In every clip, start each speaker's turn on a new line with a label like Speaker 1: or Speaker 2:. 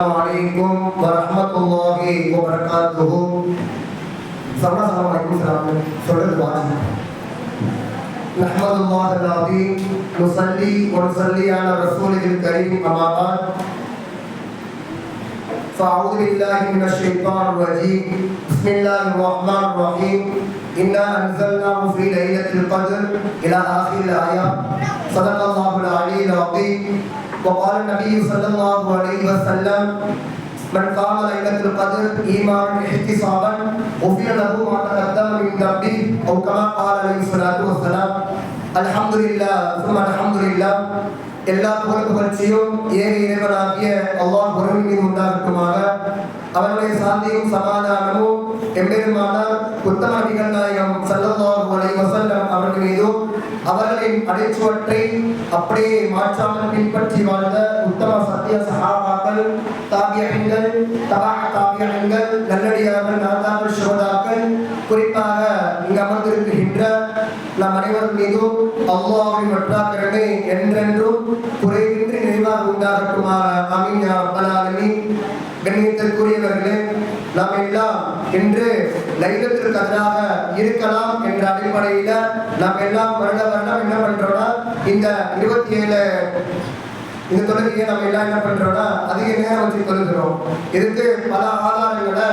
Speaker 1: Assalamualaikum warahmatullahi wabarakatuh. Selamat assalamualaikum salam saudara tuan. Alhamdulillah Nabi Musalli wa Nusalli ala Rasulil Karim Amabad فاعوذ بالله من الشيطان الرجيم بسم الله الرحمن الرحيم انا انزلناه في ليله القدر الى اخر الايات صدق الله العلي العظيم وقال النبي صلى الله عليه وسلم من قام ليلة القدر إيمانا احتسابا غفر له ما تقدم من ذنبه أو كما قال عليه الصلاة والسلام الحمد لله ثم الحمد لله எல்லா புகழ் புகழ்ச்சியும் ஏக இறைவனாகிய அல்லாஹ் ஒருவன் மீது உண்டாகட்டுமாக அவனுடைய சாந்தியும் சமாதானமும் எம்பெருமானார் உத்தம நபிகள் நாயகம் ஸல்லல்லாஹு அலைஹி வஸல்லம் அவர்கள் மீதும் அவர்களின் அடைச்சுவற்றை அப்படியே மாற்றாமல் பின்பற்றி வாழ்ந்த உத்தம சத்திய சகாபாக்கள் தாபியங்கள் தபா தாபியங்கள் நல்லடியார்கள் நாதாக்கள் சுகதாக்கள் குறிப்பாக இங்கு அமர்ந்திருக்கின்ற நம் அனைவர் மீதும் அல்லாஹ்வின் வற்றாக்கிறமே என்றென்றும் குறைவின்றி நிறைவாக உண்டாகட்டுமாறு ஆமீன் யா கண்ணியத்திற்குரியவர்களே நாம் எல்லாம் இன்று லைலத்திற்கு கதிராக இருக்கலாம் என்ற அடிப்படையில நாம் எல்லாம் வருட வருடம் என்ன பண்றோம்னா இந்த இருபத்தி ஏழு இந்த தொழுகையை நம்ம எல்லாம் என்ன பண்றோம்னா அதிக நேரம் வச்சு தொழுகிறோம் இதுக்கு பல ஆதாரங்களை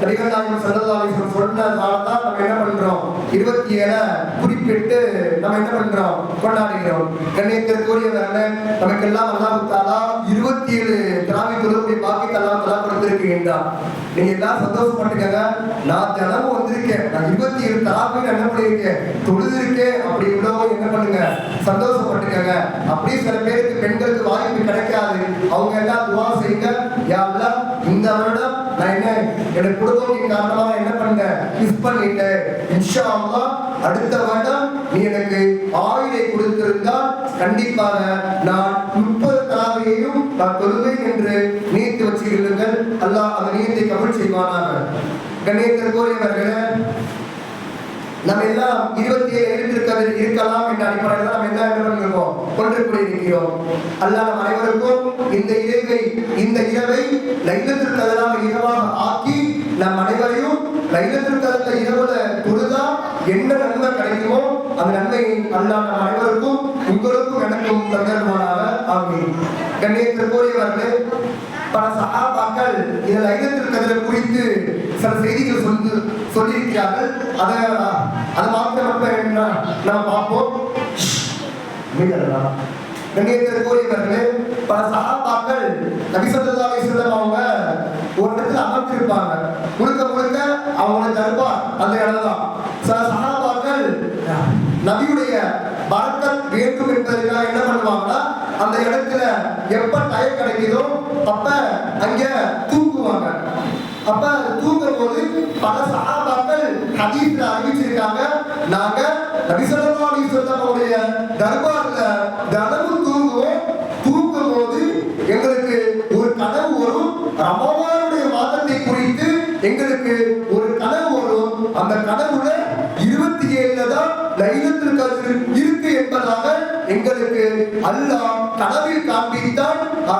Speaker 1: நபிகள் நாயகம் சொன்னதால தான் நம்ம என்ன பண்றோம்? இருபத்தி ஏழை குறிப்பிட்டு நம்ம என்ன பண்றோம்? கொண்டாடுகிறோம். கண்ணியத்திற்குரியவர்களே நமக்கு எல்லாம் அல்லாஹ் தாலா இருபத்தி ஏழு திராவிட தொழுகை பாக்கி தலா தலா கொடுத்திருக்கின்றான். நீங்க எல்லாம் சந்தோஷப்பட்டுக்கங்க நான் தினமும் வந்திருக்கேன். நான் இருபத்தி ஏழு தலாவை என்ன பண்ணியிருக்கேன்? தொழுதிருக்கேன். அப்படி இவ்வளவு என்ன பண்ணுங்க? சந்தோஷப்பட்டுக்கங்க அப்படி சில பேருக்கு பெண்களுக்கு வாய்ப்பு கிடைக்காது. அவங்க எல்லாம் துவா செய்யுங்க? யா இந்த வருடம் நான் என்ன என்னோட குடும்பத்தின் காரணமாக என்ன பண்ணேன்? மிஸ் பண்ணிட்டேன். இன்ஷா அல்லா அடுத்த வருடம் நீ எனக்கு ஆயுதை கொடுத்திருந்தால் கண்டிப்பாக நான் முப்பது தலாவையையும் நான் தொழுவேன் என்று நீ நினைத்து வச்சுக்கிறீர்கள் அல்லாஹ் அந்த நீயத்தை கபல் செய்வானாக. கண்ணியத்திற்குரியவர்களே நம்ம எல்லாம் இருபத்தி ஏழு எழுத்திருக்கிறது இருக்கலாம் என்ற அடிப்படையில் நம்ம என்ன இருக்கோம் பண்ணிருக்கோம் கொண்டு கூடியிருக்கிறோம் அல்லாஹ் நம் அனைவருக்கும் இந்த இரவை இந்த இரவை லைலத்திற்கதெல்லாம் இரவாக ஆக்கி நம் அனைவரையும் லைலத்திற்கு இரவுல தொழுதா என்ன நன்மை கிடைக்குமோ அந்த நன்மையை அல்லாஹ் நம் அனைவருக்கும் உங்களுக்கும் எனக்கும் தந்தருமானாக ஆமீன். கண்ணியத்திற்குரியவர்களே பல சகாபாக்கள் இதில் லைலத்திற்கு அதில் குறித்து சில செய்திகள் சொல்லி சொல்லியிருக்கிறார்கள். அதை அதை மாத்திரம் மட்டும் என்ன? நாம் பார்ப்போம். மீதல்லா. கண்ணியத்திற்குரியவர்களே பல சகாபாக்கள் நபிசல்லா அலிஸ்லாம் அவங்க ஒரு இடத்துல அமர்ந்திருப்பாங்க. முழுக்க முழுக்க அவங்களோட தர்பார் அந்த இடம் தான். சில சகாபாக்கள் நபியுடைய பரக்கத் வேண்டும் என்பதற்காக என்ன பண்ணுவாங்கன்னா அந்த இடத்துல எப்ப டயம் கிடைக்குதோ அப்ப அங்க தூங்குவாங்க. அப்ப தூங்கும் போது பல சகாபாக்கள் ஹதீஸ்ல அறிவிச்சிருக்காங்க. நாங்க நபிசல்லா அலிஸ்லாம் தர்பார்ல தினமும் தூங்குவோம். தூங்கும் போது எங்களுக்கு ஒரு கனவு வரும். ரமவானுடைய மாதத்தை குறித்து எங்களுக்கு ஒரு கனவு வரும். அந்த கனவுல இருபத்தி ஏழுல தான் லைலத்திற்கு இருக்கு என்பதாக எங்களுக்கு அல்லாஹ் கனவில் காண்பித்தான். ஆ,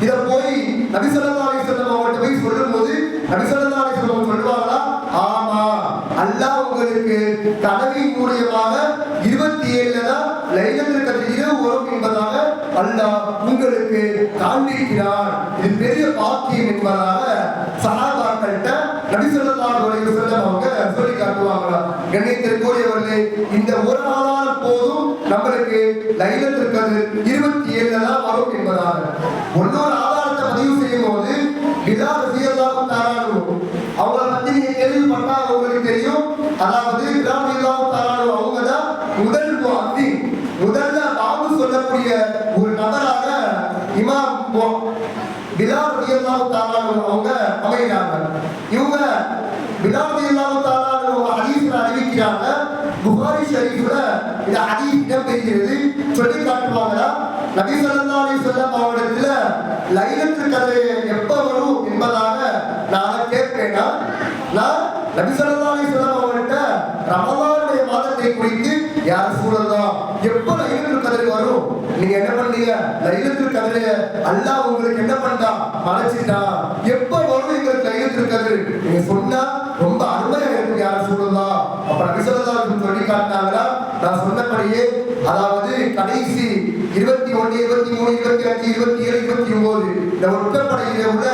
Speaker 1: இத போய் நபி ஸல்லல்லாஹு அவர்கிட்ட போய் சொல்லும் போது ஸல்லல்லாஹு அலைஹி சொல்லுவாங்களா? ஆமா அல்லாஹ் உங்களுக்கு கனவின் மூலியமாக இருபத்தி ஏழுல தான் லைலத்தில் கதிர் இரவு உறவு என்பதாக அல்லாஹ் உங்களுக்கு காண்பிக்கிறான். இது பெரிய பாக்கியம் என்பதாக சகாபாக்கள்கிட்ட நபி ஸல்லல்லாஹு அவங்க சொல்லி காட்டுவாங்களா கண்ணியத்திற்குரியவர்களே இந்த ஒரு நாளான போதும் நம்மளுக்கு லைலத்திற்கு அது இருபத்தி ஏழுல தான் வரும் என்பதாக. ஒன்னொரு ஆதாரத்தை பதிவு செய்யும் போது பிலால் ரலியல்லாஹு தஆலா அவங்கள பத்தி நீங்க கேள்விப்பட்டா உங்களுக்கு தெரியும். அதாவது பிலால் ரலியல்லாஹு தஆலா அவங்க தான் முதல் முஅத்தி முதல்ல பாபு சொல்லக்கூடிய ஒரு நபராக இமாம் மு- பிலால் ரலியல்லாஹு தஆலா அவங்க அமைகிறாங்க பிலால் ரலியல்லாஹு தஆலா ஹதீஸ்ல அறிவிக்கிறாங்க. புகாரி ஷரீஃப்ல இந்த ஹதீஸ் இடம்பெறுகிறது. சொல்லி காட்டுவாங்களா? நபி ஸல்லல்லாஹு அலைஹி வஸல்லம் அவரிடத்துல எப்ப வரும் என்பதாக நான் கேட்பேனா? நான் நபி ஸல்லல்லாஹு அலைஹி வஸல்லம் அவர்கிட்ட மாதத்தை குறித்து யார் சூழல்லாம் வரும். நீங்க என்ன பண்ணீங்க? லைலத்துல் கதிரைய அல்லா உங்களுக்கு என்ன பண்ணா மறைச்சிட்டா. எப்ப வரும் எங்களுக்கு லைலத்துல் கதிர் நீங்க சொன்னா ரொம்ப அருமையா இருக்கும் யார சொல்லலாம் அப்ப நபி சொல்லி காட்டினாங்களா? நான் சொன்னபடியே அதாவது கடைசி இருபத்தி ஒன்று இருபத்தி மூணு இருபத்தி அஞ்சு இருபத்தி ஏழு இருபத்தி ஒன்பது இந்த ஒற்றப்படையில உள்ள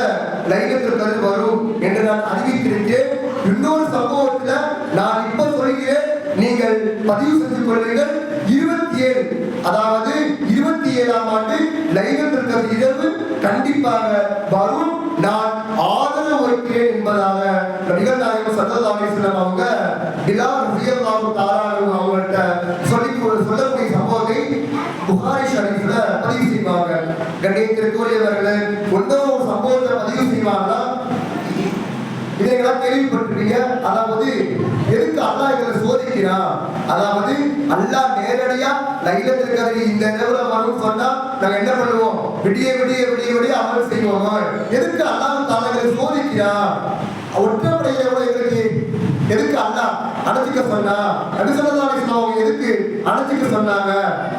Speaker 1: லைலத்துல் கதிர் வரும் என்று நான் அறிவித்திருக்கேன் இன்னொரு சம்பவத்துல நான் இப்ப சொல்கிறேன். நீங்கள் பதிவு செஞ்சு கொள்ளுங்கள். இருபத்தி ஏழு அதாவது இருபத்தி ஏழாம் ஆண்டு லைலத்துல் இருக்கிற இரவு கண்டிப்பாக வரும். நான் ஆதரவு வைக்கிறேன் என்பதாக நபிகள் நாயகம் அவங்க பிலால் அவங்கள்ட்ட சொல்லி சொல்லக்கூடிய சம்பவத்தை புகாரி ஷரீஃப்ல பதிவு செய்வாங்க. கண்ணியத்திற்குரியவர்களே ஒன்றும் ஒரு சம்பவத்தை பதிவு செய்வாங்களா இதையெல்லாம் கேள்விப்பட்டிருக்கீங்க அதாவது எதுக்கு அல்லாஹ் எங்களை சோதிக்கிறான்? அதாவது அல்லாஹ் நேரடியா லைலத்தில் இந்த நிலவுல வரும் சொன்னா நாங்க என்ன பண்ணுவோம்? விடிய விடிய விடிய விடிய அமல் செய்வோம். எதுக்கு அல்லாஹ் தாலா சோதிக்கிறா? சோதிக்கிறான் ஒற்றப்படையில கூட எங்களுக்கு எதுக்கு அல்லாஹ் அணைச்சிக்க சொன்னா? நபிசல்லாஹி அவங்க எதுக்கு அணைச்சிக்க சொன்னாங்க?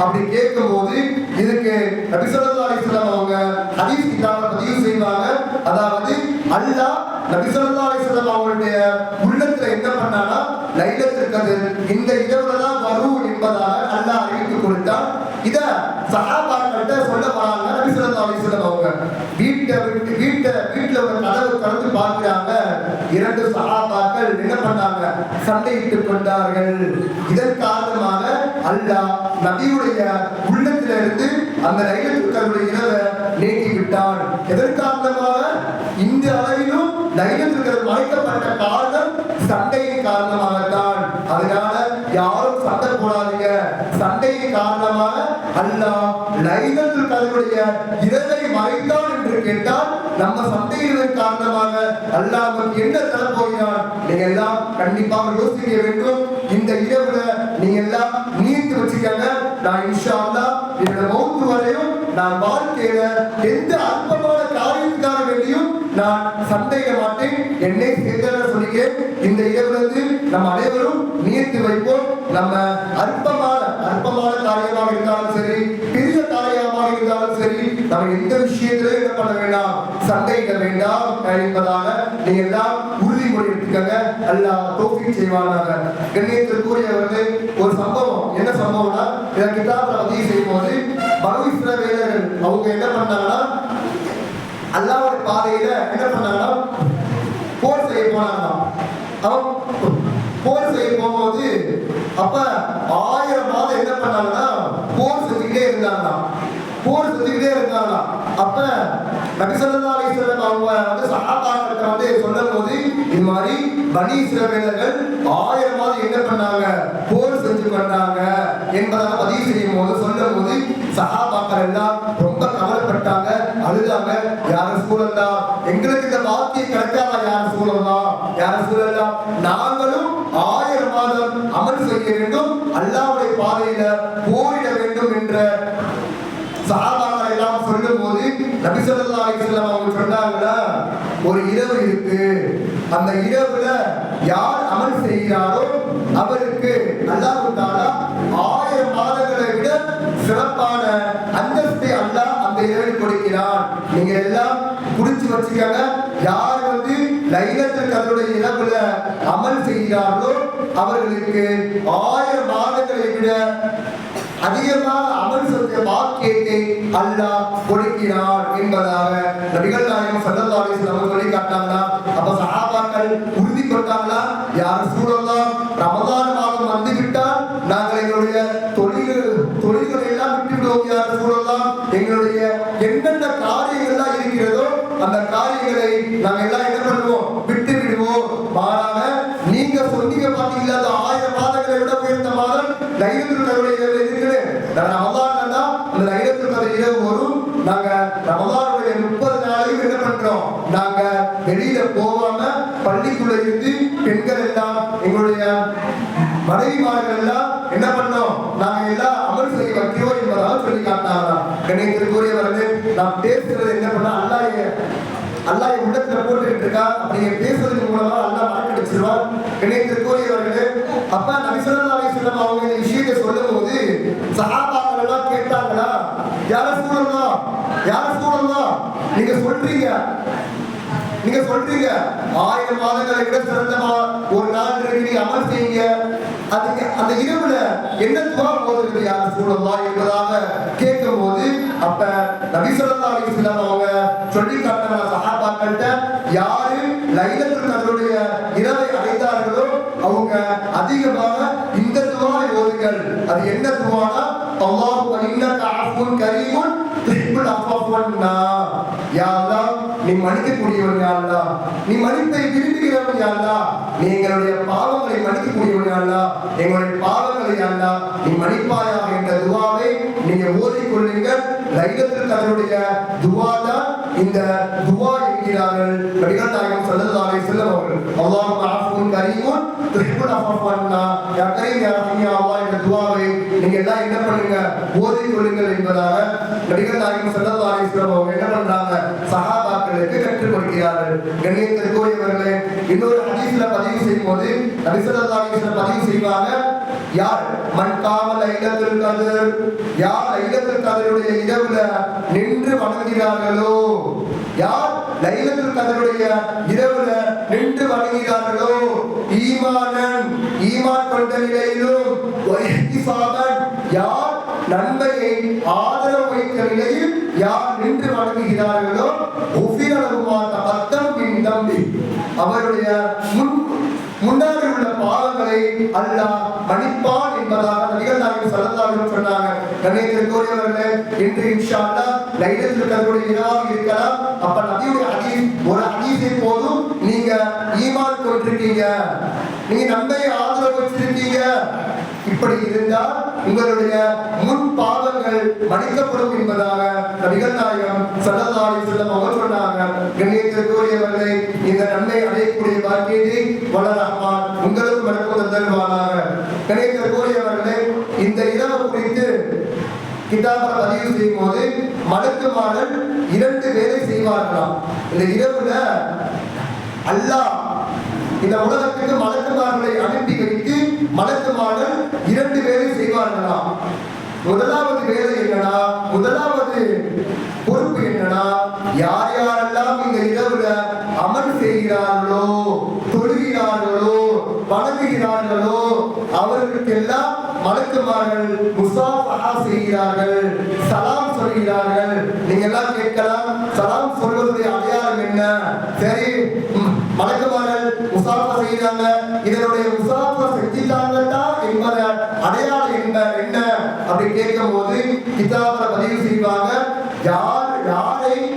Speaker 1: அப்படி கேட்கும்போது இதுக்கு நபிசல்லாஹி அவங்க ஹதீஸ் கிதாப பதிவு செய்வாங்க. அதாவது அல்லாஹ் நபிசல்லா அலிஸ்லாம் அவங்களுடைய உள்ளத்துல என்ன பண்ணானா லைலத்துல் கதிர் இந்த இரவுல தான் வரும் என்பதாக அல்லாஹ் அறிவித்து கொடுத்தான் இத சஹாபாக்கள்கிட்ட சொல்ல வராங்க நபிசல்லா அலிஸ்லாம் அவங்க. வீட்டை விட்டு வீட்டை வீட்டுல ஒரு கதவு திறந்து பார்க்கிறாங்க. இரண்டு சகாபாக்கள் என்ன பண்ணாங்க? சண்டையிட்டுக் கொண்டார்கள். இதன் காரணமாக அல்லாஹ் நபியுடைய உள்ளத்திலிருந்து அந்த லைலத்துல் கதிருடைய இரவை நீக்கி விட்டான் எதன் காரணமாக? இந்த தைரியம் லைலத்துல் மறைக்கப்பட்ட காரணம் சண்டையின் காரணமாகத்தான். அதனால யாரும் சண்டை போடாதீங்க. சண்டையின் காரணமாக அல்லாஹ் லைலத்துல் கதவுடைய இரவை மறைத்தான் என்று கேட்டால் நம்ம சண்டையின் காரணமாக அல்லாஹ் நமக்கு என்ன தர போகிறான் நீங்க எல்லாம் கண்டிப்பாக யோசிக்க வேண்டும். இந்த இரவுல நீங்க எல்லாம் நீத்து வச்சுக்கங்க. நான் இன்ஷா அல்லா என்னோட மௌத்து வரையும் நான் வாழ்க்கையில எந்த அற்பமான காரியத்துக்காக வேண்டியும் நான் சந்தேக மாட்டேன். என்னை சேர்ந்தவர் சொல்லிக்கிறேன் இந்த இரவிலிருந்து நம்ம அனைவரும் நீர்த்து வைப்போம். நம்ம அற்பமான அற்பமான காரியமாக இருந்தாலும் சரி பெரிய காரியமாக இருந்தாலும் சரி நம்ம எந்த விஷயத்திலும் என்ன பண்ண வேண்டாம். சந்தேகிக்க வேண்டாம் என்பதாக நீங்க எல்லாம் உறுதிமொழி எடுத்துக்கங்க அல்லாஹ் தோஃபி செய்வானாக. கண்ணியத்திற்குரியவர்கள் ஒரு சம்பவம். என்ன சம்பவம்னா இதை கிதாபில் பதிவு செய்யும் போது பகவீஸ்வர வேலர்கள் அவங்க என்ன பண்ணாங்கன்னா அல்லாஹ்வோட பாதையில என்ன பண்ணாங்கன்னா போர் செய்ய போனாங்களாம். அவன் போர் செய்ய போகும்போது அப்ப ஆயிரம் மாதம் என்ன பண்ணாங்கன்னா போர் அப்ப நபிசல்லா அலிஸ்லாம் அவங்க வந்து சகாபாக்கிட்ட வந்து சொல்லும் போது இது மாதிரி பனி இஸ்ரவேலர்கள் ஆயிரம் மாதம் என்ன பண்ணாங்க? போர் செஞ்சு பண்ணாங்க என்பதாக பதிவு செய்யும் போது சொல்லும் போது சகாபாக்கள் எல்லாம் ரொம்ப கவலைப்பட்டாங்க. அழுதாங்க. யார சூழல்லாம் எங்களுக்கு இந்த வாக்கியம் கிடைக்காத? யார சூழல்லாம் யார சூழல்லாம் நாங்களும் ஆயிரம் மாதம் அமல் செய்ய வேண்டும். அல்லாவுடைய பாதையில போரிட எல்லாம் சொல்லும் போது நபிசல்லா அலிசல்லாம் அவங்க சொன்னாங்களா? ஒரு இரவு இருக்கு. அந்த இரவுல யார் அமல் செய்கிறாரோ அவருக்கு அல்லாஹ் தஆலா ஆயிரம் மாதங்களை விட சிறப்பான அந்தஸ்தை அல்லாஹ் அந்த இரவில் கொடுக்கிறான். நீங்க எல்லாம் புடிச்சு வச்சுக்கங்க. யார் வந்து லைலத்தில் தன்னுடைய இரவுல அமல் செய்கிறார்களோ அவர்களுக்கு ஆயிரம் மாதங்களை விட அதிகமாக அமல் செய்ய பாக்கியத்தை அல்லாஹ் கொடுக்கிறான் என்பதாக நபிகள் நாயகம் ஸல்லல்லாஹு அலைஹி வஸல்லம் சொல்லி காட்டாங்களா அப்ப சஹாபாக்கள் உறுதி கொண்டாங்களா? யார் சூழல் லைலத்துல் இரவு இருக்குது நான் ரமதான் தான் அந்த லைலத்துல் இரவு வரும் நாங்க ரமதானுடைய முப்பது நாளையும் என்ன பண்றோம்? நாங்க வெளியில போகாம பள்ளிக்குள்ள இருந்து பெண்கள் எல்லாம் எங்களுடைய மனைவிமார்கள் எல்லாம் என்ன பண்ணோம்? நாங்க எல்லாம் அமல் செய்ய வைக்கிறோம் என்பதாக சொல்லி காட்டினாங்களாம். கணேசருக்குரியவர்கள் நாம் பேசுறது என்ன பண்ணா அல்லாஹ் அல்லாஹ் என் உள்ளத்துல போட்டுக்கிட்டு இருக்கா அப்படி பேசுறதுக்கு மூலமா அல்லா மறக்க இணைத்து கூறியவர்களே அப்பா நபி ஸல்லல்லாஹு அலைஹி அவங்க இந்த விஷயத்தை சொல்லும்போது சஹாபாக்கள் சஹாபாக்கள் கேட்டாங்களா யார சூழலாம் யார சூழலாம் நீங்க சொல்றீங்க நீங்க சொல்றீங்க ஆயிரம் மாதங்களை விட சிறந்தமா ஒரு நாள் இருக்கு நீங்க அமல் செய்யுங்க அதுக்கு அந்த இரவுல என்ன துவா போதுகிறது யார் சூழல்லா என்பதாக கேட்கும் போது அப்ப நபி ஸல்லல்லாஹு அவங்க சொல்லி காட்டின சகாபாக்கள்கிட்ட யாரு லைலத்தில் கதருடைய இரவை அடைந்தார்களோ அவங்க அதிகமாக இந்த துவாவை ஓதுங்கள். அது என்ன துவானா? அல்லாஹு இன்னக அஃபுன் கரீமுன் நீ மன்னிக்கக்கூடியவன் யாருடா? நீ மன்னிப்பை விரும்புகிறவன் யாருடா? நீ எங்களுடைய பாவங்களை மன்னிக்கக்கூடியவன் யாருடா? எங்களுடைய பாவங்களை யாருடா? நீ மன்னிப்பாயா என்ற துவாவை நீங்க ஓதிக்கொள்ளுங்கள். லைகத்தில் தன்னுடைய துவா தான் இந்த துவா என்கிறார்கள். நபிகள் நாயகம் ஸல்லல்லாஹு அலைஹி வஸல்லம் அவர்கள் அல்லாஹு அஃபுன் கரீமுன் துஹிப்புல் அஃபவன்னா யா கரீம் யா ரஹீம் அல்லாஹ் இந்த துவாவை நீங்க எல்லாம் என்ன பண்ணுங்க? ஓதிக் கொள்ளுங்கள் என்பதாக நபிகள் நாயகம் ஸல்லல்லாஹு அலைஹி வஸல்லம் அவங்க என்ன பண்றாங்க? அவர்களுக்கு கற்றுக் கொடுக்கிறார்கள். கண்ணியத்திற்குரியவர்களே இன்னொரு ஹதீஸ்ல பதிவு செய்யும் போது நபி பதிவு செய்வாங்க யார்? மன் காம லைலத்துல் யார் லைலத்துல் கத்ருடைய இரவுல நின்று வணங்குகிறார்களோ? யார் லைலத்துல் கத்ருடைய இரவுல நின்று வணங்குகிறார்களோ? ஈமானன் ஈமான் கொண்ட நிலையிலும் யார் நன்மையை ஆதரவு வைத்த நிலையில் யார் நின்று வணங்குகிறார்களோ ஒஃபிரலகுமா பத்தம் தம்பி. அவருடைய முன் முன்னாடி உள்ள பாவங்களை அல்லாஹ் மன்னிப்பான் என்பதாக நபிகள் சரதாவிடம் ஸல்லல்லாஹு சொன்னாங்க. கண்ணியத்திற்குரியவர்களே இன்று இன்ஷா அல்லா லைலத்தில் கத்ருடைய இரவாக இருக்கலாம். அப்ப நபியுடைய அதீஸ் ஒரு ஹதீஸை போதும் நீங்க ஈமான் கொண்டிருக்கீங்க. நீங்க நம்பையை ஆதரவு வச்சிருக்கீங்க. இப்படி இருந்தால் உங்களுடைய முன் பாதங்கள் மடிக்கப்படும் என்பதாக நபிகள் நாயகம் ஸல்லல்லாஹு செல்லம் அவர் சொன்னாங்க கண்ணியத்திற்குரியவர்களை இந்த நன்மை அடையக்கூடிய பாக்கியத்தை வல்ல உங்களுக்கு மறப்பது தருவானாக கண்ணியத்திற்குரியவர்களை இந்த இரவு குறித்து கிதாபை பதிவு செய்யும் போது மடக்குமாறன் இரண்டு வேலை செய்வார்களாம். இந்த இரவுல அல்லாஹ் இந்த உலகத்துக்கு மலக்குமார்களை அனுப்பி வைத்து இரண்டு வேலை செய்வார்களாம் முதலாவது வேலை என்னன்னா முதலாவது பொறுப்பு என்னன்னா யார் யாரெல்லாம் இந்த இரவுல அமல் செய்கிறார்களோ தொழுகிறார்களோ வணங்குகிறார்களோ அவர்களுக்கெல்லாம் மலக்குமார்கள் முசாஃபா செய்கிறார்கள் சலாம் சொல்கிறார்கள். நீங்க எல்லாம் கேட்கலாம் சலாம் சொல்வதுடைய அடையாளம் என்ன? சரி மலக்குமார்கள் முசாஃபா செய்கிறாங்க. இதனுடைய முசாஃபா கேட்கும் போது கிதாபரை பதிவு செய்வாங்க. யார் யாரை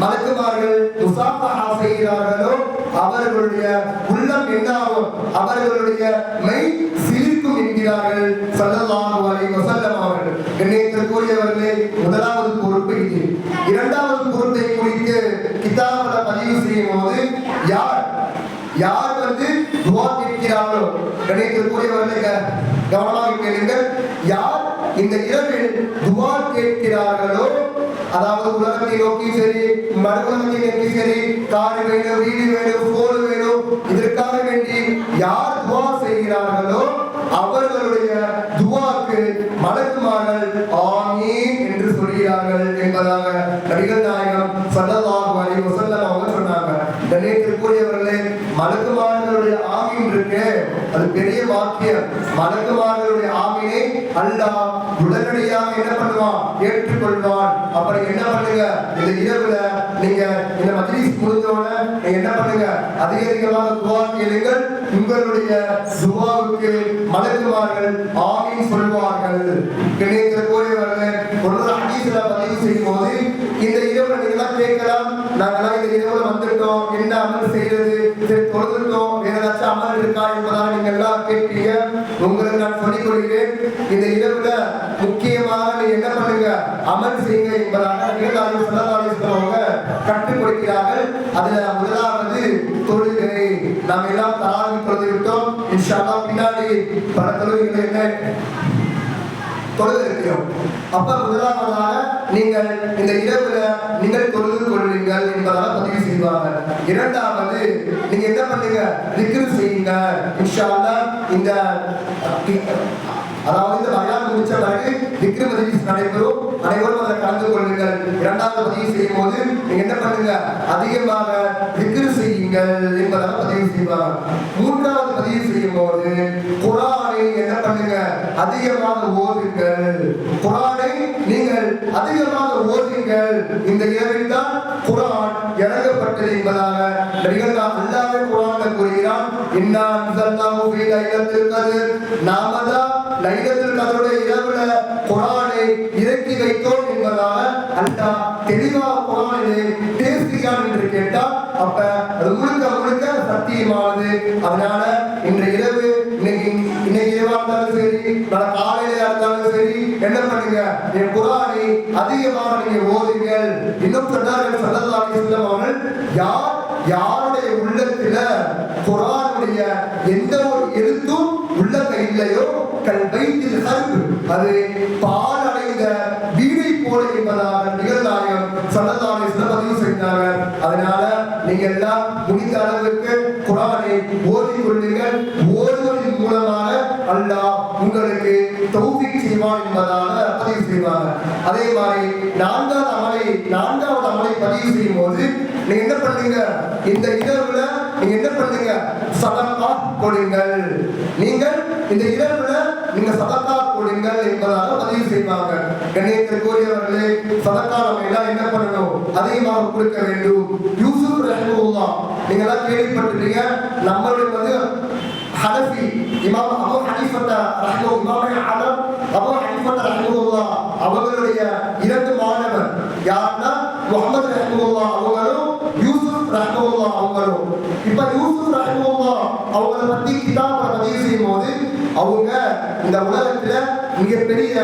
Speaker 1: மலக்குமார்கள் முசாஃபஹா செய்கிறார்களோ அவர்களுடைய உள்ளம் என்னாகும்? அவர்களுடைய மெய் சிலிர்க்கும் என்கிறார்கள். சல்லல்லாஹு அலைஹி வஸல்லம் அவர்கள். கண்ணியத்திற்குரியவர்களே முதலாவது பொறுப்பு இது. இரண்டாவது பொறுப்பை குறித்து கிதாபல பதிவு செய்யும் போது யார் யார் வந்து துவா கேட்கிறார்களோ? கண்ணியத்திற்குரியவர்களே க- கவனமாக கேளுங்கள். யார் இந்த இரவில் துவா கேட்கிறார்களோ அதாவது உலகத்தை நோக்கி சரி மறுபலகத்தை நோக்கி சரி கார் வேணும் வீடு வேணும் போன் வேணும் இதற்காக வேண்டி யார் துவா செய்கிறார்களோ அவர்களுடைய துவாக்கு மலக்குமார்கள் ஆமீன் என்று சொல்கிறார்கள் என்பதாக நபிகள் நாயகம் சல்லல்லாஹு அலைஹி வஸல்லம் அவங்க சொன்னாங்க கண்ணியத்திற்குரியவர்களே மலக்குமார்களுடைய ஆமீன் இருக்கு அது பெரிய வாக்கியம். மலக்குமார்களுடைய ஆமையை அல்லாஹ் உடனடியாக என்ன பண்ணுவான்? ஏற்றுக்கொள்வான். அப்புறம் என்ன பண்ணுங்க? இந்த இரவுல நீங்க இந்த மஜ்லிஸ் முடிஞ்சோட நீங்க என்ன பண்ணுங்க? அதிகரிகமாக துவா கேளுங்கள். உங்களுடைய துவாவுக்கு மலக்குமார்கள் ஆமீன் சொல்வார்கள். கிடைக்கக்கூடியவர்கள் ஒரு ஹதீஸ்ல பதிவு செய்யும் போது இந்த இரவுல நீங்க எல்லாம் கேட்கலாம். நாங்கெல்லாம் இந்த இரவுல வந்திருக்கோம் என்ன அமல் செய்யறது சரி தொழுதுட்டோம். வேற ஏதாச்சும் அமல் இருக்கா என்பதாக நீங்க எல்லாம் கேட்பீங்க உங்களுக்கு நான் சொல்லிக் கொள்கிறேன் இந்த இரவுல முக்கியமாக நீங்க என்ன பண்ணுங்க? அமல் செய்யுங்க என்பதாக கற்றுக் கொடுக்கிறார்கள். அதுல முதலாவது தொழுகை. நாம் எல்லாம் தராவி தொழுது விட்டோம் இன்ஷா பின்னாடி பல தொழுகைகள் என்ன? தொழுது இருக்கிறோம் அப்ப முதலாவதாக நீங்கள் இந்த இரவுல நீங்கள் தொழுது கொள்வீர்கள் என்பதாக பதிவு செய்வாங்க. இரண்டாவது நீங்க என்ன பண்ணுங்க? திக்ரு செய்யுங்க இன்ஷா இந்த அதாவது இந்த வரலாறு முடிச்ச பிறகு அனைவரும் அதை கலந்து கொள்ளுங்கள். இரண்டாவது பதிவு செய்யும் போது நீங்க என்ன பண்ணுங்க? அதிகமாக திக்ரு செய்யுங்கள் என்பதாக பதிவு செய்வாங்க. மூன்றாவது பதிவு செய்யும் போது குரான் என்ன பண்ணுங்க? அதிகமாக ஓதுங்கள். குரானை நீங்கள் அதிகமாக ஓதுங்கள். இந்த ஏழில் தான் குரான் இறங்கப்பட்டது என்பதாக நபிகள் அல்லாவே குரான் கூறுகிறான். இன்னா அன்சல்னாஹு ஃபீ லைலத்தில் கத்ர். நாம தான் லைலத்துல் கத்ருடைய இரவுல குரானை இறக்கி வைத்தோம் என்பதாக அல்லாஹ் தெளிவா குரானிலே பேசுகிறான் என்று கேட்டால் அப்ப அது முழுக்க முழுக்க சத்தியமானது. அதனால இன்று இரவு இன்னைக்கு இன்னைக்கு இரவா இருந்தாலும் சரி நாளை காலையில இருந்தாலும் சரி என்ன பண்ணுங்க? என் குரானை அதிகமாக நீங்க ஓதுங்கள் இன்னும் சொன்னார்கள் சல்லல்லாஹு அலைஹி அவர்கள் யார் யாருடைய உள்ளத்துல குரானுடைய எந்த ஒரு எழுத்தும் உள்ளங்க இல்லையோ கல் வைத்தில் கல்பு அது பால் அடைந்த வீடை போல என்பதாக நிகழ்நாயகம் சல்லல்லாஹு அலைஹி வஸல்லம் பதிவு செய்தாங்க அதனால நீங்க எல்லாம் முடிந்த அளவுக்கு உங்களுக்கு செய்வான் என்பதாக பதிவு செய்வாங்க. அதே மாதிரி நான்காவது அமலை நான்காவது அமலை பதிவு செய்யும் போது நீங்க என்ன பண்ணுங்க? இந்த இரவுல நீங்க என்ன பண்ணுங்க? சதக்கா கொடுங்கள் நீங்கள் இந்த இரவுல நீங்க சதக்கா கொடுங்கள் என்பதாக பதிவு செய்வாங்க. கண்ணியத்திற்குரியவர்களே சதக்கா நம்ம எல்லாம் என்ன பண்ணணும்? அதிகமாக கொடுக்க வேண்டும். யூசுப் ரஹ்மத்துல்லா நீங்க எல்லாம் கேள்விப்பட்டிருக்கீங்க நம்மளுடைய வந்து ஹனஃபி இமாம் அபு ஹனீஃபத்த ரஹ்மு இமாமே ஆலம் அபு ஹனீஃபத்த ரஹ்மத்துல்லா அவர்களுடைய இரண்டு மாணவர் யாருன்னா முகமது ரஹ்மத்துல்லா அவங்களும் யூசுப் ரஹ்மத்துல்லா அவங்களும் இப்ப யூசுப் ரஹ்மத்துல்லா அவங்களை பத்தி கிதாப பதிவு செய்யும் போது அவங்க இந்த உலகத்துல மிகப்பெரிய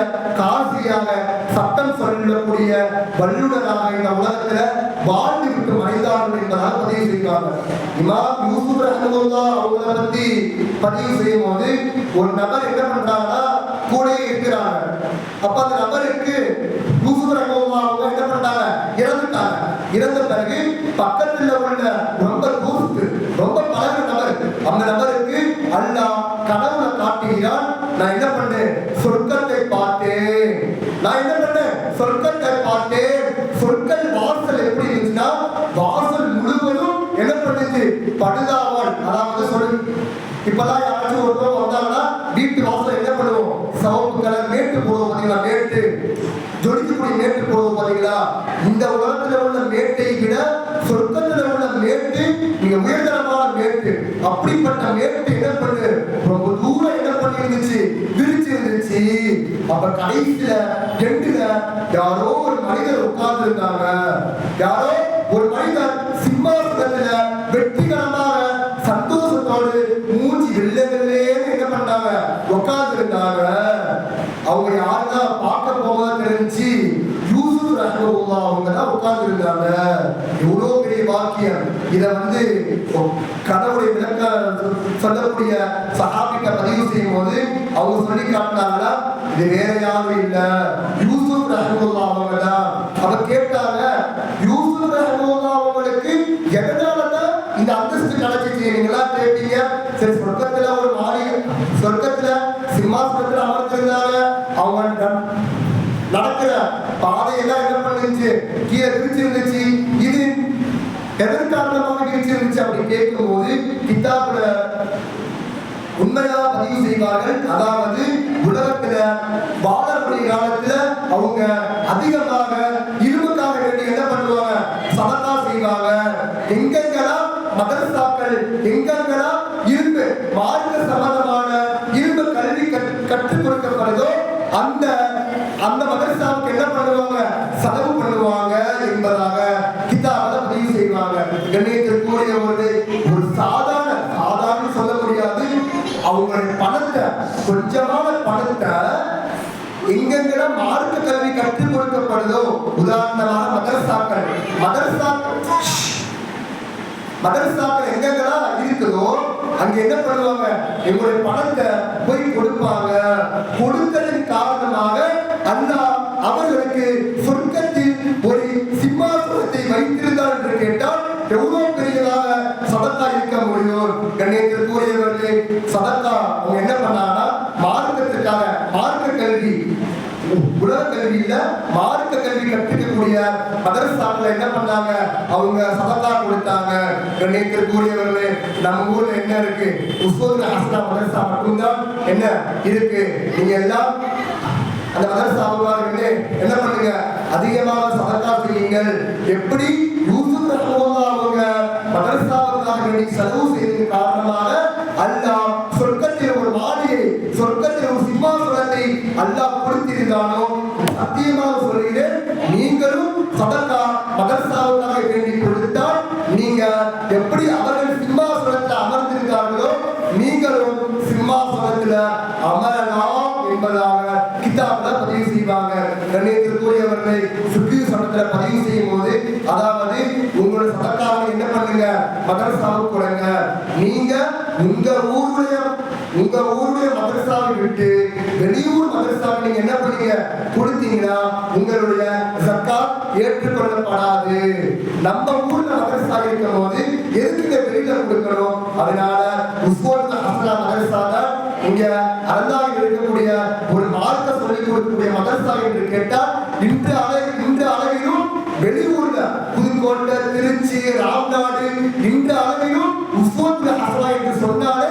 Speaker 1: காசியாக சட்டம் சொல்லக்கூடிய வல்லுநராக இந்த உலகத்துல வாழ்ந்து விட்டு மறைந்தார்கள் என்பதால் பதிவு செய்வாங்க இமாம் யூசுப் ரஹமதுல்லா அவங்கள பத்தி பதிவு செய்யும் போது ஒரு நபர் என்ன பண்றாங்கன்னா கூட இருக்கிறாங்க அப்ப அந்த நபருக்கு யூசுப் ரஹமதுல்லா அவங்க என்ன படுதாவான் அதாவது சொல் இப்பதான் யாராச்சும் ஒருத்தர் வந்தாங்கன்னா வீட்டு வாசல என்ன பண்ணுவோம்? சிவப்பு கலர் மேட்டு போடுவோம் பாத்தீங்களா மேட்டு. ஜொலிக்கக்கூடிய மேட்டு போடுவோம் பாத்தீங்களா இந்த உலகத்துல உள்ள மேட்டை விட சொர்க்கத்துல உள்ள மேட்டு மிக உயர்தரமான மேட்டு. அப்படிப்பட்ட மேட்டு என்ன பண்ணு? ரொம்ப தூரம் என்ன பண்ணி இருந்துச்சு விரிச்சு இருந்துச்சு அப்ப கடைசியில எண்டுல யாரோ ஒரு மனிதர் உட்கார்ந்து இருந்தாங்க யாரோ இதை வந்து கடவுளை விளக்க சொல்லக்கூடிய சகாபிக்க பதிவு செய்யும் போது அவங்க சொல்லி காட்டினாங்களா இது வேற யாரும் இல்லை. யூசுப் ரஹமுல்லா அவங்க தான் அவர் கேட்டாங்க யூசுப் ரஹமுல்லா அவங்களுக்கு எதனாலதான் இந்த அந்தஸ்து கிடைச்சிச்சு? நீங்களா கேட்டீங்க. சரி சொர்க்கத்துல ஒரு மாறி சொர்க்கத்துல சிம்மாசனத்துல அமர்ந்திருந்தாங்க. அவங்க நடக்கிற பாதையெல்லாம் என்ன பண்ணுச்சு? கீழே பிரிச்சு இருந்துச்சு குறித்து விரிச்சிருந்துச்சு அப்படி கேட்கும்போது கித்தாப்புல உண்மையா பதிவு செய்வார்கள். அதாவது உலகத்துல வாழக்கூடிய காலத்துல அவங்க அதிகமாக இருபத்தாக வேண்டி என்ன பண்ணுவாங்க? சமத்தா செய்வாங்க. எங்கெங்கெல்லாம் மதரசாக்கள் எங்கெங்கெல்லாம் கற்றுக் கொடுக்கப்படுதோ உதாரணமாக மதரசாக்கள் மதரசாக்கள் மதரசாக்கள் எங்கெங்கெல்லாம் இருக்குதோ அங்க என்ன பண்ணுவாங்க? எங்களுடைய பணத்தை போய் கொடுப்பாங்க. கொடுத்ததன் காரணமாக அல்லாஹ் அவர்களுக்கு சொர்க்கத்தில் என்ன பண்ணாங்க? அவங்க சதக்கா கொடுத்தாங்க. கண்ணியத்திற்குரியவர்களே நம்ம ஊர்ல என்ன இருக்கு? உஸ்வதுல் ஹசனா மதரசா மட்டும்தான் என்ன இருக்கு? நீங்க எல்லாம் அந்த மதரசாவுக்காரர்களே என்ன பண்ணுங்க? அதிகமாக சதக்கா செய்யுங்கள். எப்படி? யூசுப் ரஹ்மத்துல்லாஹ் அவங்க மதரசாவுக்காக வேண்டி செலவு செய்தது காரணமாக அல்லாஹ் செய்வாங்க கிதாப்ல பதிவு செய்வாங்க. கண்ணியத்திற்குரியவர்களை சுற்றி சட்டத்துல பதிவு செய்யும் போது அதாவது உங்களோட சதக்காவை என்ன பண்ணுங்க? மதரசாவுக்கு கொடுங்க. நீங்க உங்க ஊருடைய உங்க ஊருடைய மதரசாவை விட்டு வெளியூர் மதரசாவை நீங்க என்ன பண்ணீங்க? கொடுத்தீங்கன்னா உங்களுடைய சர்க்கார் ஏற்றுக்கொள்ளப்படாது. நம்ம ஊர்ல மதரசா இருக்கும் போது எதுக்கு வெளியில கொடுக்கணும்? அதனால உஸ்மான் ஹசனா மதரசா தான் இங்க அல்லாஹ் இருக்கக்கூடிய ஒரு மார்க்க சொல்லிக் கொடுக்கக்கூடிய மதரசா என்று கேட்டால் இன்று அளவு இன்று அளவிலும் வெளியூர்ல புதுக்கோட்டை திருச்சி ராம்நாடு இன்று அளவிலும் உஸ்மான் ஹசலா என்று சொன்னாலே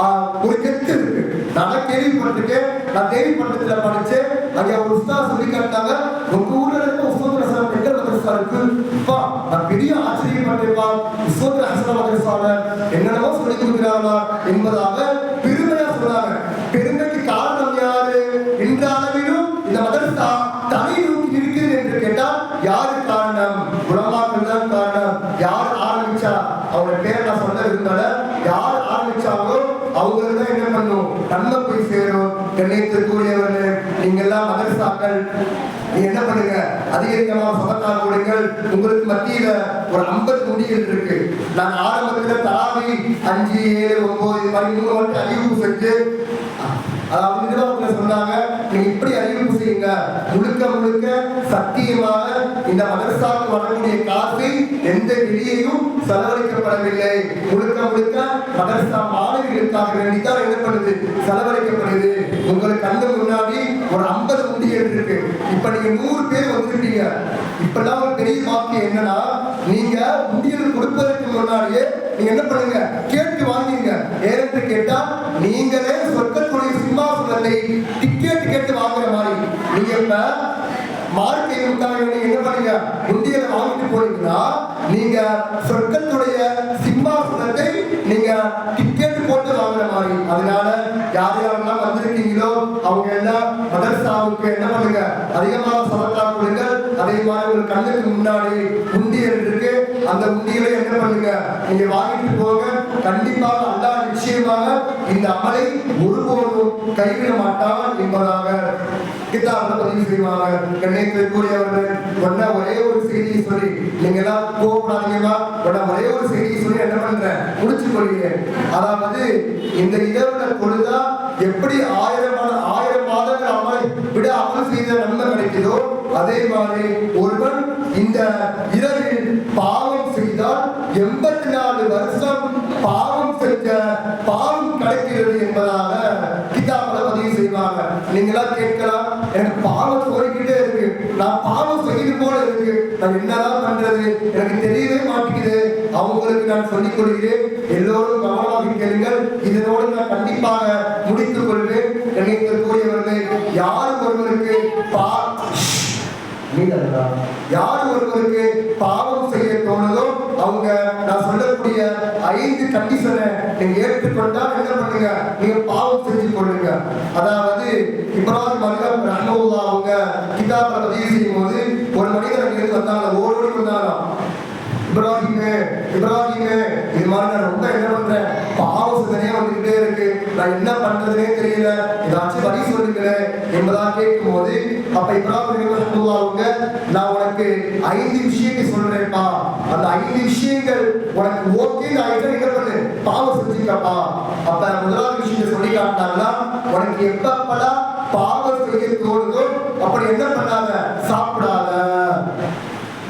Speaker 1: ஆஹ், ஒரு கெத்து இருக்கு. நான் கேள்விப்பட்டிருக்கேன். நான் தேவிப்பட்டத்துல படிச்சேன் அங்க ஒரு உஸ்தா சொல்லி கேட்டாங்க உங்க ஊர்ல இருக்க உஸ்மான் ஹசலா எங்க மதரசா இருக்கு? அப்பா, நான் பெரிய ஆச்சரியப்பட்டிருப்பான் உஸ்மான் ஹசலா மதரசால என்னென்னவோ சொல்லி கொடுக்கிறாங்களா என்பதாக உங்களுக்கு மத்தியில ஒரு ஐம்பது முடிகள் இருக்கு. நான் ஆரம்பத்துல தராவி அஞ்சு ஏழு ஒன்பது பதிமூணு மாதிரி மூணு செஞ்சு அறிவிப்பு செஞ்சு அதாவது நிர்வாகத்துல சொன்னாங்க. நீங்க இப்படி அறிவிப்பு செய்யுங்க. முழுக்க முழுக்க சத்தியமாக இந்த மதரசாவுக்கு வரக்கூடிய காசு எந்த வெளியையும் செலவழிக்கப்படவில்லை. முழுக்க முழுக்க மதரசா மாணவிகளுக்காக வேண்டித்தான் என்ன பண்ணுது? செலவழிக்கப்படுது. உங்களுக்கு கண்ணு முன்னாடி ஒரு ஐம்பது முண்டிகள் இருக்கு. இப்ப நீங்க நூறு பேர் வந்துருக்கீங்க இப்பெல்லாம் ஒரு பெரிய வாக்கு என்னன்னா நீங்க முண்டிகள் கொடுப்பதற்கு முன்னாடியே நீங்க என்ன பண்ணுங்க? கேட்டு வாங்கிங்க. ஏறென்று கேட்டா நீங்களே சொற்கள் சிம்மாசனத்தை டிக்கெட் கேட்டு வாங்குற மாதிரி. நீங்க இப்ப மார்க்கை உட்கார என்ன பண்ணீங்க? முந்தியல வாங்கிட்டு போனீங்கன்னா நீங்க சொர்க்கத்துடைய சிம்மாசனத்தை நீங்க டிக்கெட் போட்டு வாங்குற மாதிரி. அதனால யார் யாரெல்லாம் வந்திருக்கீங்களோ அவங்க எல்லாம் மதர்சாவுக்கு என்ன பண்ணுங்க? அதிகமாக சமத்தா கொடுங்க அதே மாதிரி ஒரு கண்ணுக்கு முன்னாடி உண்டியல் இருக்கு. அந்த உண்டியலை என்ன பண்ணுங்க? நீங்க வாங்கிட்டு போங்க. கண்டிப்பாக அல்லாஹ் நிச்சயமாக இந்த அமலை ஒருபோதும் கைவிட மாட்டான் என்பதாக கிதாப்ல பதிவு செய்வாங்க. ஒரே ஒரு செய்தியை சொல்லி நீங்க எல்லாம் கோபப்படாதீங்கம்மா உடனே ஒரே ஒரு செய்தியை சொல்லி என்ன பண்றேன் முடிச்சு கொள்கிறேன் அதாவது இந்த இரவுல பொழுதா எப்படி ஆயிரம் ஆயிரம் மாதங்கள் அமல் விட அமல் செய்த நன்மை கிடைக்குதோ அதே மாதிரி ஒருவன் இந்த இரவு நான் என்னதான் பண்றது? எனக்கு தெரியவே மாட்டேங்குது. அவங்களுக்கு நான் சொல்லிக் கொள்கிறேன் எல்லோரும் கவனமாக கேளுங்கள். இதனோடு நான் கண்டிப்பாக முடித்துக் கொள்வேன். நினைக்கக்கூடியவர்கள் யார் ஒருவருக்கு பா யார் ஒருவருக்கு பாவம் செய்ய தோணுதோ அவங்க நான் சொல்லக்கூடிய ஐந்து கண்டிஷனை நீங்க ஏற்றுக்கொண்டா என்ன பண்ணுங்க? நீங்க பாவம் செஞ்சு கொள்ளுங்க. அதாவது இப்ராஹிம் அலிகம் ரஹ்மவுல்லா அவங்க கிதாபை பதிவு செய்யும் போது ஒரு வந்தாலும் ஓடி இருந்து இப்ராஹிமே இப்ராஹிமே இது மாதிரி நான் ரொம்ப என்ன பண்றேன்? பாவ சிந்தனையே வந்துகிட்டே இருக்கு. நான் என்ன பண்றதுனே தெரியல. ஏதாச்சும் வழி சொல்லுங்களேன் என்பதா கேட்கும் போது அப்ப இப்ராஹிம் சொல்லுவாங்க நான் உனக்கு ஐந்து விஷயத்தை சொல்றேன்ப்பா. அந்த ஐந்து விஷயங்கள் உனக்கு ஓகே ஆயிட்டு என்ன பண்ணு? பாவம் செஞ்சுக்கப்பா. அப்ப முதலாவது விஷயத்தை சொல்லி காட்டினாங்களா உனக்கு எப்பப்பெல்லாம் பாவம் செய்ய தோணுதோ அப்படி என்ன பண்ணாத? சாப்பிடாத.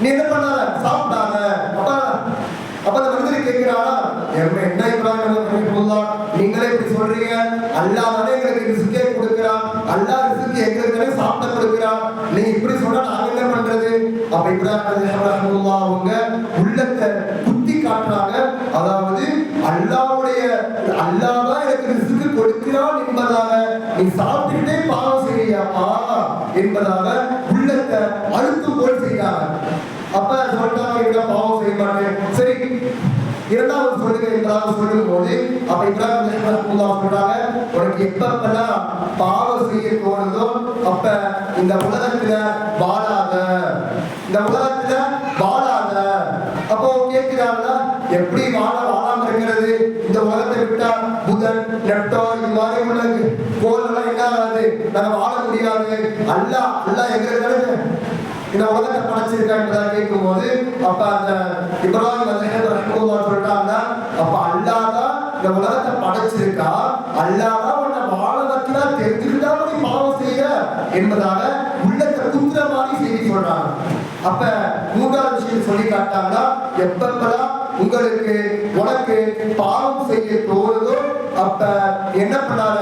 Speaker 1: நீ என்ன பண்ணாத? சாப்பிடாத. அப்ப அப்ப அந்த மனிதரை கேட்கிறாரா? என்ன என்ன இப்ராஹிம் போதா நீங்களே இப்படி சொல்றீங்க. அல்லாஹ் தானே எங்களுக்கு ரிஸ்கே கொடுக்கிறான். அல்லாஹ் ரிஸ்க்கு எங்களுக்கு தானே சாப்பிட கொடுக்கிறான். நீங்க இப்படி சொன்னா நாங்க என்ன பண்றது? அப்ப அப்ப இப்ராஹிம் அவங்க உள்ளத்தை குத்தி காட்டுறாங்க. அதாவது அல்லாஹ்வுடைய அல்லாஹ் தான் எனக்கு ரிஸ்க் கொடுக்கிறான் என்பதாக நீ சாப்பிட்டுட்டே பாவம் செய்யாமா என்பதாக உள்ளத்தை அழுத்து போல் செய்தாங்க அப்ப சொல்றாங்க என்ன பாவம் செய்ய மாட்டேன் சரி இரண்டாவது சொல்லுங்க என்பதாக சொல்லும் போது அப்ப இப்ராஹிம் ரஹ்மத்துல்லாஹ் சொல்றாங்க உனக்கு எப்பப்பெல்லாம் பாவம் செய்ய தோணுதோ அப்ப இந்த உலகத்துல வாழாத. இந்த உலகத்துல வாழாத. அப்போ கேட்கிறாங்களா எப்படி வாழ வாழாம இருக்கிறது? இந்த உலகத்தை விட்டா புதன் நெப்டோ இந்த மாதிரி உள்ள கோள்லாம் என்ன ஆகாது? நாங்க வாழ முடியாது. அல்லா அல்ல எங்களுக்கு இந்த உலகத்தை படைச்சிருக்கா கேட்கும் கேட்கும்போது அப்ப அந்த இப்ராஹிம் அலைஹி அப்ப இந்த உலகத்தை படைச்சிருக்கா? அல்லாஹ் உன்னை வாழ வைக்கிறா தெரிஞ்சுக்கிட்டா நீ பாவம் செய்ய என்பதாக உள்ளத்தை குத்துற மாதிரி செய்தி சொல்றாங்க. அப்ப மூன்றாவது விஷயம் சொல்லி காட்டாங்கன்னா எப்பப்பெல்லாம் உங்களுக்கு உனக்கு பாவம் செய்ய தோணுதோ அப்ப என்ன பண்ணாத?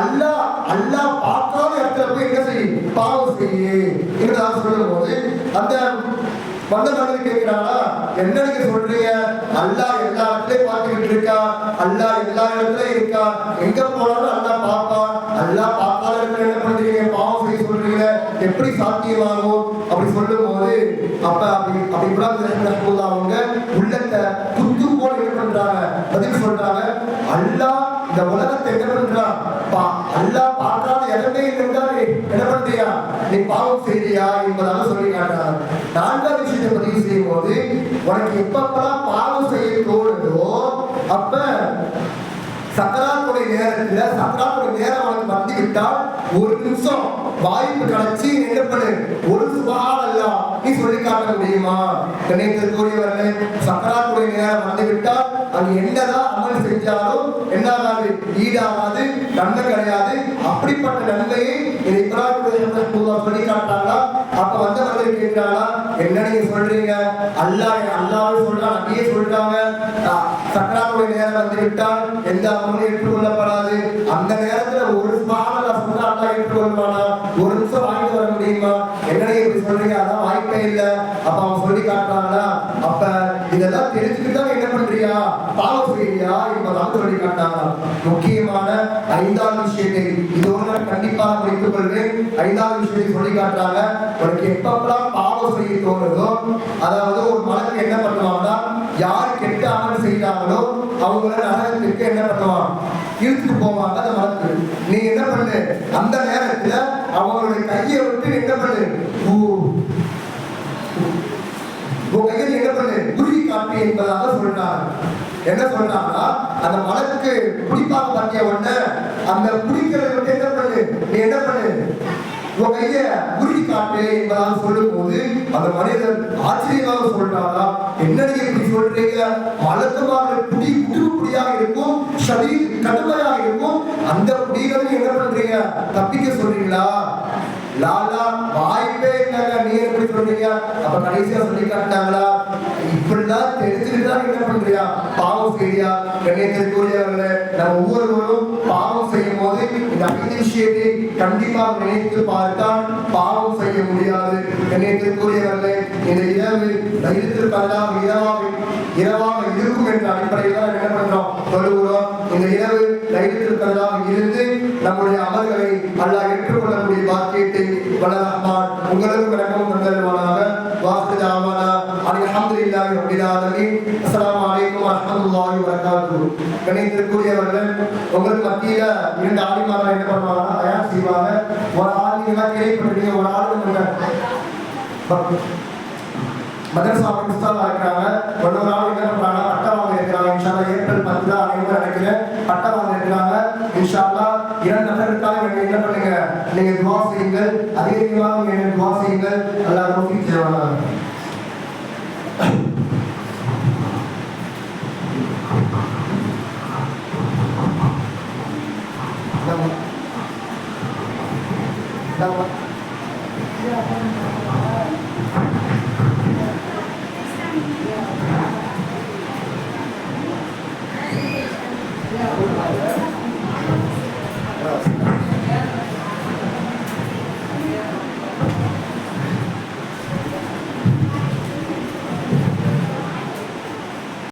Speaker 1: அல்லாஹ் அல்லாஹ் பார்க்காத இடத்துல போய் என்ன செய்ய பாவம் செய்ய. என்று சொல்லும் போது அந்த வந்த மனிதன் கேட்கிறானா என்ன நீங்க சொல்றீங்க? அல்லா எல்லா எப்படி சாத்தியமாகும் அப்படி சொல்லும் போது அப்ப அப்படி அப்படி இப்ராஹிம் போது அவங்க உள்ளத்தை குத்து போல என்ன பண்றாங்க? பதில் சொல்றாங்க அல்லா இந்த உலகத்தை என்ன பண்றான்? பா அல்லாஹ் பார்க்காத இடமே இருந்தா என்ன பண்றியா? நீ பாவம் செய்தியா என்பதாக சொல்லி காட்டுறாங்க. நான்காவது விஷயத்தை பதிவு செய்யும் போது உனக்கு எப்பப்பெல்லாம் பாவம் செய்ய தோணுதோ அப்ப சக்கராத்துடைய நேரத்துல சக்கராத்துடைய நேரம் உனக்கு வந்து விட்டால் ஒரு நிமிஷம் வாய்ப்பு கிடைச்சி என்ன பண்ணு ஒரு சுபகால் அல்ல நீ சொல்லி காட்ட முடியுமா கண்ணியத்திற்குரியவர்களே சக்கராத்துடைய நேரம் வந்து விட்டால் என்னதான் அமல் செஞ்சாலும் என்ன ஆகாது ஈடாகாது நன்மை கிடையாது. அப்படிப்பட்ட நன்மையை இதை இப்ராஹிம் சொல்லி காட்டாங்களா அப்ப வந்தவர்கள் கேட்கிறாங்களா என்ன நீங்க சொல்றீங்க? அல்லாஹ் அல்லாஹ் சொல்றான் அப்படியே சொல்றாங்க. சக்கராவுடைய நேரம் வந்து விட்டால் எந்த அமலும் ஏற்றுக்கொள்ளப்படாது. அந்த நேரத்துல ஒரு பாடல சொன்னா அல்லாஹ் ஏற்றுக்கொள்வானா? ஒரு நிமிஷம் வாங்கிட்டு வர முடியுமா? என்ன இப்படி சொல்றீங்க அதான் வாய்ப்பே இல்லை. அப்ப அவங்க சொல்லி காட்டுறாங்களா அப்ப இதெல்லாம் தெரிஞ்சுக்கிட்டா என்ன பண்றியா பாவம் செய்யறியா என்பதாக சொல்லி காட்டாங்க முக்கியமான ஐந்தாவது விஷயத்தை இதோடு நான் கண்டிப்பாக முடித்துக் கொள்வேன். ஐந்தாவது விஷயத்தை சொல்லி காட்டுறாங்க. உனக்கு எப்பப்பெல்லாம் பாவம் செய்ய தோணுதோ அதாவது ஒரு மனக்கு என்ன பண்ணுவாங்கன்னா யார் கெட்ட ஆமல் செய்யறாங்களோ அவங்கள நரகத்துக்கு என்ன பண்ணுவாங்க இழுத்துட்டு போவாங்க அந்த மனத்து நீ என்ன பண்ணு? அந்த நேரத்துல அவங்களுடைய கையை விட்டு என்ன பண்ணு? உன் கையில் என்ன பண்ணு? குருவி காட்டு என்பதாக சொல்றாங்க. என்ன சொல்றாங்கன்னா அந்த மலத்துக்கு குடிப்பாக பண்ணிய உடனே அந்த குடிக்கிறது விட்டு என்ன பண்ணு? நீ என்ன பண்ணு? உன் கைய உருவி காட்டு என்பதாக சொல்லும் போது அந்த மனிதர் ஆச்சரியமாக சொல்றாரா? என்ன நீங்க இப்படி சொல்றீங்க? மலத்துமாக குடி உருவு இருக்கும் சரி கடுமையாக இருக்கும். அந்த குடிகளை நீங்க என்ன பண்றீங்க? தப்பிக்க சொல்றீங்களா? லாலா வாய்ப்பே இல்லைங்க. நீ எப்படி சொல்றீங்க? அப்ப கடைசியா சொல்லி காட்டாங்களா இப்படிதான் தெரிஞ்சுட்டு தான் என்ன பண்றியா பாவம் செய்யா கண்ணியத்திற்குரியவர்களே நம்ம ஒவ்வொருவரும் பாவம் செய்யும் போது இந்த ஐந்து விஷயத்தை கண்டிப்பாக நினைத்து பார்த்தால் பாவம் செய்ய முடியாது. கண்ணியத்திற்குரியவர்களே இந்த இரவு தைரியத்திற்கெல்லாம் இரவாக இரவாக இருக்கும் என்ற அடிப்படையில் தான் என்ன பண்றோம்? சொல்லுகிறோம். இந்த இரவு தைரியத்திற்கெல்லாம் இருந்து நம்முடைய அமல்களை நல்லா ஏற்றுக்கொள்ளக்கூடிய பாக்கியத்தை வளரமான் உங்களுக்கும் எனக்கும் தந்தருவானாக வரஹ்மத்துல்லாஹி வபரகாத்துஹு கணித்திற்குரியவர்கள் உங்களுக்கு மத்தியில இரண்டு ஆலிமார்கள் என்ன பண்ணுவாங்க தயார் செய்வாங்க. ஒரு ஆள் எல்லாம் கேள்விப்பட்டிருக்கீங்க ஒரு ஆள் மதரசா பிரின்சிபாலா இருக்கிறாங்க ஒரு ஒரு ஆள் என்ன பண்றாங்க பட்டவாங்க இருக்கிறாங்க. இன்ஷால்லா ஏப்ரல் பத்து தான் அனைவரும் நடக்கல பட்டவாங்க இருக்கிறாங்க. இன்ஷால்லா இரண்டு நபருக்காக நீங்க என்ன பண்ணுங்க நீங்க துவா செய்யுங்கள். அதிகமாக நீங்க துவா செய்யுங்கள். அல்லாஹ் Đau.